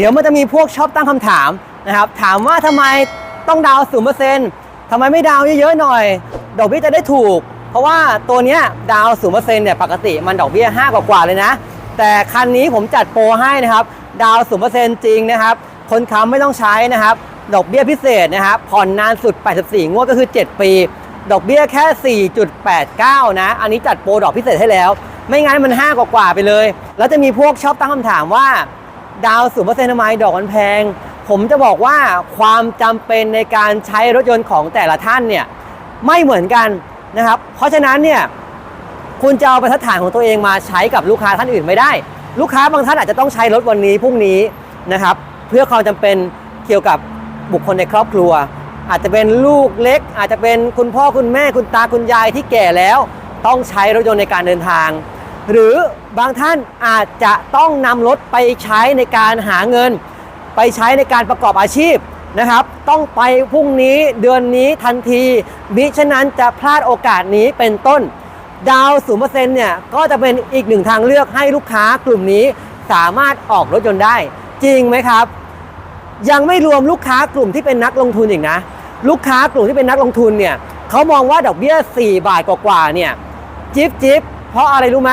เดี๋ยวมันจะมีพวกชอบตั้งคำถามนะครับ ถามว่าทำไมต้องดาวศูนย์เปอร์เซ็นต์ทำไมไม่ดาวเยอะๆหน่อย ดอกเบี้ยจะได้ถูก เพราะว่าตัวเนี้ยดาวศูนย์เปอร์เซ็นต์เนี่ยปกติมันดอกเบี้ย5กว่าๆเลยนะ แต่คันนี้ผมจัดโปรให้นะครับ ดาวศูนย์เปอร์เซ็นต์จริงนะครับ คนค้ำไม่ต้องใช้นะครับ ดอกเบี้ยพิเศษนะครับ ผ่อนนานสุด 84 งวดก็คือ 7 ปี ดอกเบี้ยแค่ 4.89 นะ อันนี้จัดโปรดอกพิเศษให้แล้ว ไม่งั้นมัน 5 กว่าๆไปเลย แล้วจะมีพวกชอบตั้งคำถามว่า ดาวศูนย์เปอร์เซ็นต์ทำไมดอกมันแพง ผมจะบอกว่าความจำเป็นในการใช้รถยนต์ของแต่ละท่านเนี่ยไม่เหมือนกันนะครับ เพราะฉะนั้นเนี่ยคุณจะเอาบรรทัดฐานของตัวเองมาใช้กับลูกค้าท่านอื่นไม่ได้ ลูกค้าบางท่านอาจจะต้องใช้รถวันนี้พรุ่งนี้นะครับ เพื่อความจำเป็นเกี่ยวกับบุคคลในครอบครัว อาจจะเป็นลูกเล็ก อาจจะเป็นคุณพ่อคุณแม่คุณตาคุณยายที่แก่แล้ว ต้องใช้รถยนต์ในการเดินทาง หรือบางท่านอาจจะต้องนำรถไปใช้ในการหาเงิน ไปใช้ในการประกอบอาชีพนะครับ ต้องไปพรุ่งนี้เดือนนี้ทันทีมิฉะนั้นจะพลาดโอกาสนี้เป็นต้น ดาวศูนเปอร์เซ็นต์เนี่ยก็จะเป็นอีกหนึ่งทางเลือกให้ลูกค้ากลุ่มนี้สามารถออกรถยนต์ได้ จริงไหมครับ ยังไม่รวมลูกค้ากลุ่มที่เป็นนักลงทุนอีกนะ ลูกค้ากลุ่มที่เป็นนักลงทุนเนี่ยเขามองว่าดอกเบี้ย 4 บาทกว่าๆเนี่ยจิ๊บจิ๊บเพราะอะไรรู้ไหม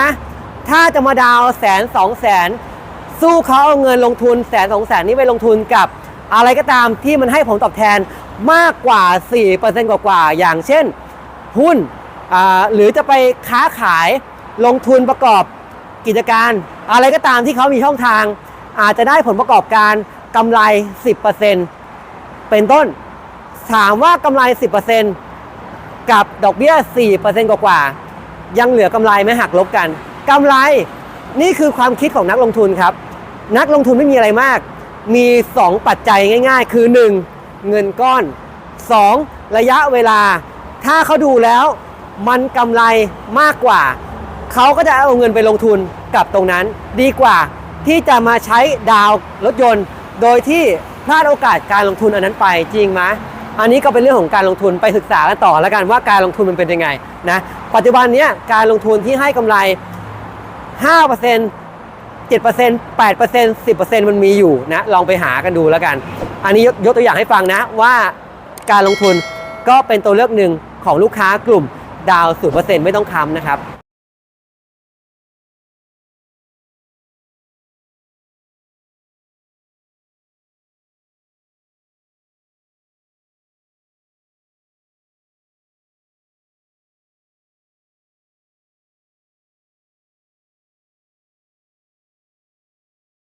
ถ้าจะมาดาวแสนสองแสนสู้เขาเอาเงินลงทุนแสนสองแสนนี้ไปลงทุนกับอะไรก็ตามที่มันให้ผลตอบแทนมากกว่า 4%กว่าๆอย่างเช่น หุ้นหรือจะไปค้าขายลงทุนประกอบกิจการ อะไรก็ตามที่เขามีช่องทาง อาจจะได้ผลประกอบการกำไร 10%เป็นต้น ถามว่ากำไร 10%กับดอกเบี้ย 4%กว่าๆยังเหลือกำไรไหมหักลบกัน กำไร นี่คือความคิดของนักลงทุนครับ นักลงทุนไม่มีอะไรมาก มี 2 ปัจจัยง่าย ๆ คือ 1. เงินก้อน 2. ระยะเวลา ถ้าเขาดูแล้วมันกำไรมากกว่า เขาก็จะเอาเงินไปลงทุนกับตรงนั้น ดีกว่าที่จะมาใช้ดาวรถยนต์ โดยที่พลาดโอกาสการลงทุนอันนั้นไปจริงไหมอันนี้ก็เป็นเรื่องของการลงทุนไปศึกษากันต่อแล้วกันว่าการลงทุนมันเป็นยังไงนะปัจจุบันนี้การลงทุนที่ให้กำไร 5% 7% 8% 10%มันมีอยู่นะลองไปหากันดูแล้วกัน อันนี้ยกยกตัวอย่างให้ฟังนะว่าการลงทุนก็เป็นตัวเลือกหนึ่งของลูกค้ากลุ่มดาว 0%ไม่ต้องค้ำนะครับ